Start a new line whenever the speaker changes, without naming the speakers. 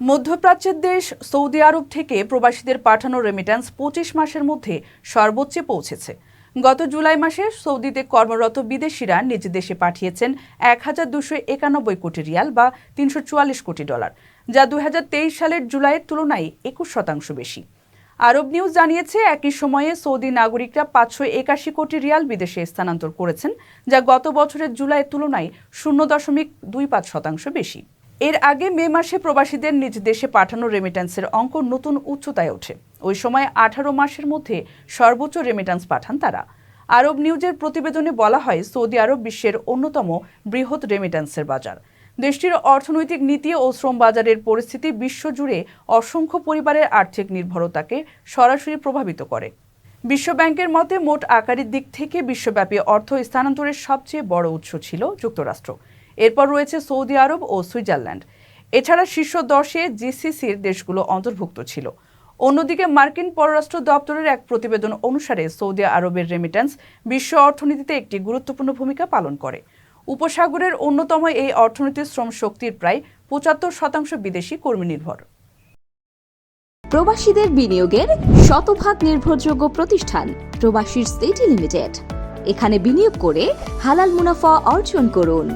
মধ্যপ্রাচ্যের দেশ সৌদি আরব থেকে প্রবাসীদের পাঠানো রেমিট্যান্স পঁচিশ মাসের মধ্যে সর্বোচ্চে পৌঁছেছে। গত জুলাই মাসে সৌদিতে কর্মরত বিদেশিরা নিজ দেশে পাঠিয়েছেন এক হাজার দুশো একানব্বই কোটি রিয়াল বা তিনশো চুয়াল্লিশ কোটি ডলার, যা দু হাজার তেইশ সালের জুলাইয়ের তুলনায় একুশ শতাংশ বেশি। আরব নিউজ জানিয়েছে, একই সময়ে সৌদি নাগরিকরা পাঁচশো একাশি কোটি রিয়াল বিদেশে স্থানান্তর করেছেন, যা গত বছরের জুলাইয়ের তুলনায় শূন্য দশমিক দুই পাঁচ শতাংশ বেশি। এর আগে মে মাসে প্রবাসীদের নিজ দেশে পাঠানো রেমিট্যান্সের অঙ্ক নতুন উচ্চতায় ওঠে। ওই সময় আঠারো মাসের মধ্যে সর্বোচ্চ রেমিট্যান্স পাঠান তারা। আরব নিউজের প্রতিবেদনে বলা হয়, সৌদি আরব বিশ্বের অন্যতম বৃহৎ রেমিট্যান্সের বাজার। দেশটির অর্থনৈতিক নীতি ও শ্রম বাজারের পরিস্থিতি বিশ্বজুড়ে অসংখ্য পরিবারের আর্থিক নির্ভরতাকে সরাসরি প্রভাবিত করে। বিশ্বব্যাংকের মতে, মোট আকারের দিক থেকে বিশ্বব্যাপী অর্থ স্থানান্তরের সবচেয়ে বড় উৎস ছিল যুক্তরাষ্ট্র। এরপর রয়েছে সৌদি আরব ও সুইজারল্যান্ড। এছাড়া শীর্ষ দশে জিসিসির দেশগুলো অন্তর্ভুক্ত ছিল। অন্যদিকে মার্কিন পররাষ্ট্র দপ্তরের এক প্রতিবেদন অনুসারে সৌদি আরবের রেমিট্যান্স বিশ্ব অর্থনীতিতে একটি গুরুত্বপূর্ণ ভূমিকা পালন করে। উপসাগরের অন্যতম এই অর্থনীতির শ্রম শক্তির প্রায় পঁচাত্তর শতাংশ বিদেশি কর্মী নির্ভর
প্রবাসীদের বিনিয়োগের শতভাগ নির্ভরযোগ্য প্রতিষ্ঠান প্রবাসীর সিটি লিমিটেড। এখানে বিনিয়োগ করে হালাল মুনাফা অর্জন করুন।